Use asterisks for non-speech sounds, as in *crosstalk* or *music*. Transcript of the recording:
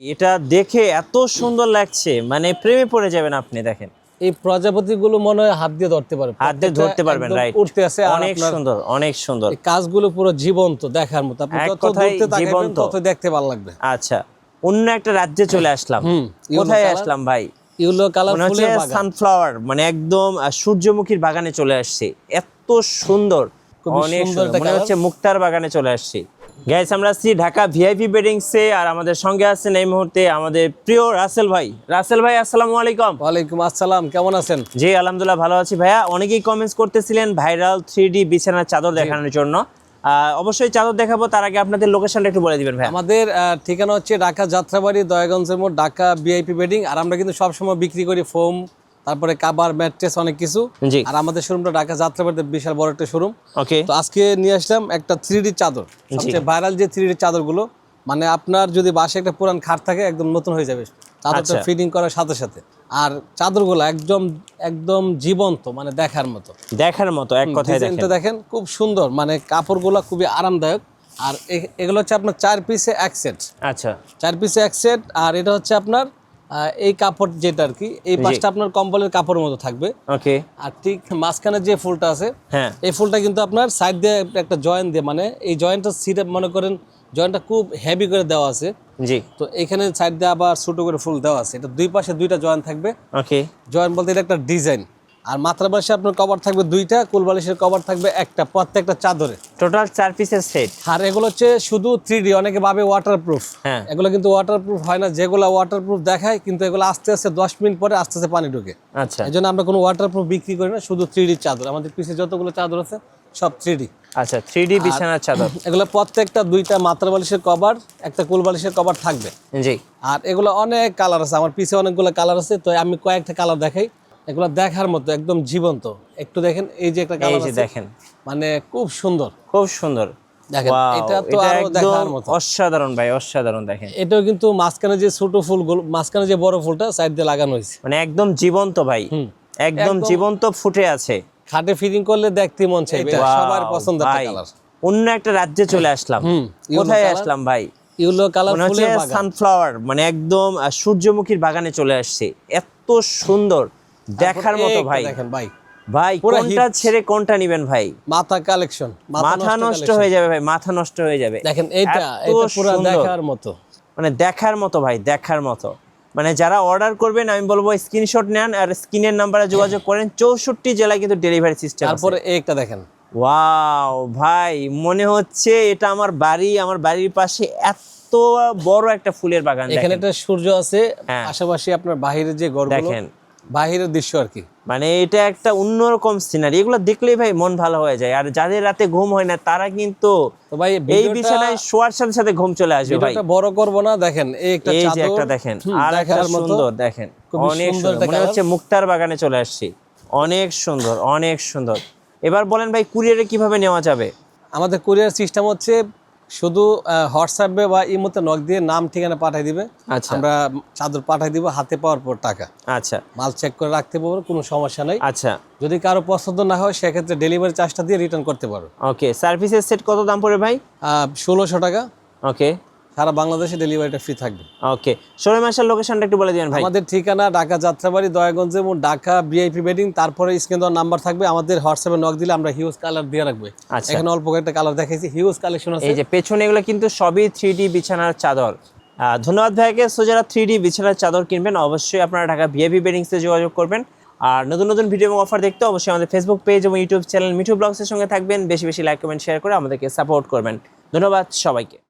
এটা দেখে এত সুন্দর লাগছে মানে প্রেমে পড়ে যাবেন আপনি দেখেন। এই প্রজাপতিগুলো মনে হয় হাত দিয়ে ধরতে পারবে হাত দিয়ে ধরতে পারবেন রাইট উঠতে আছে অনেক সুন্দর অনেক সুন্দর। কাজগুলো পুরো জীবন্ত দেখার মতো। আপনি যত তাকাবেন তত দেখতে ভালো লাগবে। আচ্ছা অন্য একটা রাজ্যে চলে আসলাম। কোথায় আসলাম ভাই? ইউলো কালার ফুলের বাগান। সানফ্লাওয়ার মানে একদম সূর্যমুখীর বাগানে চলে আসছে। এত সুন্দর অনেক সুন্দর মনে হচ্ছে মুক্তার বাগানে চলে আসছি। গাইস আমরা আছি ঢাকা ভিআইপি বেডিংসে আর আমাদের সঙ্গে আছেন এই মুহূর্তে আমাদের প্রিয় রাসেল ভাই। রাসেল ভাই আসসালামু আলাইকুম। ওয়ালাইকুম আসসালাম কেমন আছেন? জি আলহামদুলিল্লাহ ভালো আছি ভাইয়া। অনেকেই কমেন্টস করতেছিলেন ভাইরাল থ্রি ডি বিছানার চাদর দেখানোর জন্য। অবশ্যই চাদর দেখাবো তার আগে আপনাদের লোকেশনটা একটু বলে দিবেন ভাইয়া। আমাদের ঠিকানা হচ্ছে ঢাকা যাত্রাবাড়ি দয়াগঞ্জের মোড় ঢাকা ভিআইপি বেডিং আর আমরা কিন্তু সবসময় বিক্রি করি ফোম তারপরে কাবার ম্যাট্রেস অনেক কিছু। আর আমাদের শোরুমটা ঢাকা যাত্রাবাড়িতে বিশাল বড় একটা শোরুম। ওকে। তো আজকে নিয়ে আসলাম একটা থ্রি চাদর। সবচেয়ে ভাইরাল যে থ্রি চাদরগুলো মানে আপনার যদি বাসে একটা পুরান খাট থাকে একদম নতুন হয়ে যাবে। চাদরটা আচ্ছা। ফিটিং করার সাথে সাথে। আর চাদরগুলো একদম একদম জীবন্ত মানে দেখার মতো। দেখার মতো এক কথায় দেখেন। খুব সুন্দর। মানে কাপড়গুলো খুবই আরামদায়ক। আর এগুলো হচ্ছে আপনার চার পিসে এক সেট আচ্ছা। চার পিসে এক সেট আর এটা হচ্ছে আপনার এই কাপড় যেটা আর কি এই পাশটা আপনার কম্বলের কাপড়ের মতো থাকবে। ওকে। আর ঠিক মাঝখানে যে ফুলটা আছে হ্যাঁ। এই ফুলটা কিন্তু আপনার সাইড দিয়ে একটা জয়েন্ট দিয়ে মানে এই জয়েন্টটা সিট মনে করেন জয়েন্টটা খুব হেভি করে দেওয়া আছে। জি। তো এখানে সাইড দিয়ে আবার ছোট করে ফুল দেওয়া আছে। এটা দুই পাশে দুইটা জয়েন্ট থাকবে। ওকে। জয়েন্ট বলতে এটা একটা ডিজাইন আর মাত্রা বালিশে আপনার কভার থাকবে দুইটা কুল বালিশের কভার থাকবে একটা প্রত্যেকটা চাদরে। টোটাল চার পিসের সেট আর এগুলো হচ্ছে শুধু থ্রি ডি অনেকে ভাবে ওয়াটারপ্রুফ হ্যাঁ। এগুলো কিন্তু ওয়াটারপ্রুফ হয় না যেগুলো ওয়াটারপ্রুফ দেখায় কিন্তু এগুলো আস্তে আস্তে দশ মিনিট পরে আস্তে আস্তে পানি ঢুকে। আচ্ছা। এই জন্য আমরা কোনো ওয়াটারপ্রুফ বিক্রি করি না শুধু থ্রি চাদর। আমাদের পিছিয়ে যতগুলো চাদর আছে সব থ্রি আচ্ছা থ্রি ডি বিছানার চাদর। *clears throat* এগুলো প্রত্যেকটা দুইটা মাত্রা বালিশের কভার একটা কুল বালিশের কভার থাকবে। জি। আর এগুলো অনেক কালার আছে আমার পিছে অনেকগুলো কালার আছে তো আমি কয়েকটা কালার দেখাই। এগুলো দেখার মতো একদম জীবন্ত। একটু দেখেন এই যে একটা এই যে দেখেন। মানে খুব সুন্দর। খুব সুন্দর। দেখেন এটা তো আরও দেখার মতো। অসাধারণ ভাই অসাধারণ দেখেন। এটাও কিন্তু মাঝখানে যে ছোট ফুলগুলো মাঝখানে যে বড় ফুলটা সাইড দিয়ে লাগানো হয়েছে। মানে একদম জীবন্ত ভাই। একদম জীবন্ত ফুটে আছে। খাটে ফিটিং করলে দেখতে মন চাইবে সবার পছন্দের কালার অন্য একটা রাজ্যে চলে আসলাম। কোথায় আসলাম ভাই? ইউলো কালার ফুলের বাগান। সানফ্লাওয়ার মানে একদম সূর্যমুখীর বাগানে চলে আসছে। এত সুন্দর। দেখার মতো ভাই। দেখেন ভাই। ভাই কোনটা ছেড়ে কোনটা নিবেন ভাই? মাথা কালেকশন মাথা নষ্ট হয়ে যাবে ভাই মাথা নষ্ট হয়ে যাবে। দেখেন এইটা এটা পুরো দেখার মতো। মানে দেখার মতো ভাই দেখার মতো। মানে যারা অর্ডার করবেন আমি বলব স্ক্রিনশট নেন আর স্ক্রিনের নাম্বারে যোগাযোগ করেন। চৌষট্টি জেলায় কিন্তু ডেলিভারি সিস্টেম তারপরে এইটা দেখেন। ওয়াও ভাই মনে হচ্ছে এটা আমার বাড়ি আমার বাড়ির পাশে এত বড় একটা ফুলের বাগান এখানে একটা সূর্য আছে হ্যাঁ। পাশাপাশি আপনার বাহিরের যে ঘরগুলো দেখেন। বাহিরের দৃশ্য আর কি। মানে এটা একটা অন্যরকম সিনারি এগুলো দেখলেই ভাই মন ভালো হয়ে যায়। আর যাদের রাতে ঘুম হয় না তারা কিন্তু ভাই এই বিছানায় শোয়ার সাথে সাথে ঘুম চলে আসবে ভাই। বড় করব না দেখেন এই একটা এই যে একটা দেখেন আর একটা সুন্দর দেখেন অনেক সুন্দর সুন্দর মনে হচ্ছে মুক্তার বাগানে চলে আসছি। অনেক সুন্দর অনেক সুন্দর। এবার বলেন ভাই কুরিয়ারে কীভাবে নেওয়া যাবে? আমাদের কুরিয়ার সিস্টেম হচ্ছে শুধু হোয়াটসঅ্যাপে বা ইমোতে নক দিয়ে নাম ঠিকানা পাঠিয়ে দিবে। আচ্ছা। আমরা চাদর পাঠিয়ে দিব হাতে পাওয়ার পর টাকা। আচ্ছা। মাল চেক করে রাখতে পারব কোনো সমস্যা নেই। আচ্ছা। যদি কারও পছন্দ না হয় সেক্ষেত্রে ডেলিভারি চার্জটা দিয়ে রিটার্ন করতে পারো। ওকে সার্ভিসের সেট কত দাম পড়ে ভাই? ষোলোশো টাকা। ওকে সারা বাংলাদেশে ডেলিভারিটা ফ্রি থাকবে। ওকে ষোলো মাসের লোকেশনটা একটু বলে দিবেন ভাই। আমাদের ঠিকানা ঢাকা যাত্রাবাড়ি দয়াগঞ্জ এবং ঢাকা বিআইপি বেডিং তারপরে স্ক্রিন দেওয়ার নাম্বার থাকবে। আমাদের হোয়াটসঅ্যাপে নক দিলে আমরা হিউজ কালার দিয়ে রাখবে। আচ্ছা। এখানে অল্প একটা কালার দেখাইছি। হিউজ কালেকশন আছে। এই যে পেছনে এগুলো কিন্তু সবই থ্রি ডি বিছানার চাদর। ধন্যবাদ ভাইকে। সো যারা থ্রি ডি বিছানার চাদর কিনবেন অবশ্যই আপনারা ঢাকা ভিআইপি বেডিংসে যোগাযোগ করবেন। আর নতুন নতুন ভিডিও এবং অফার দেখতে অবশ্যই আমাদের ফেসবুক পেজ এবং ইউটিউব চ্যানেল মিঠু ব্লগসের সঙ্গে থাকবেন। বেশি বেশি লাইক কমেন্ট শেয়ার করে আমাদেরকে সাপোর্ট করবেন। ধন্যবাদ সবাইকে।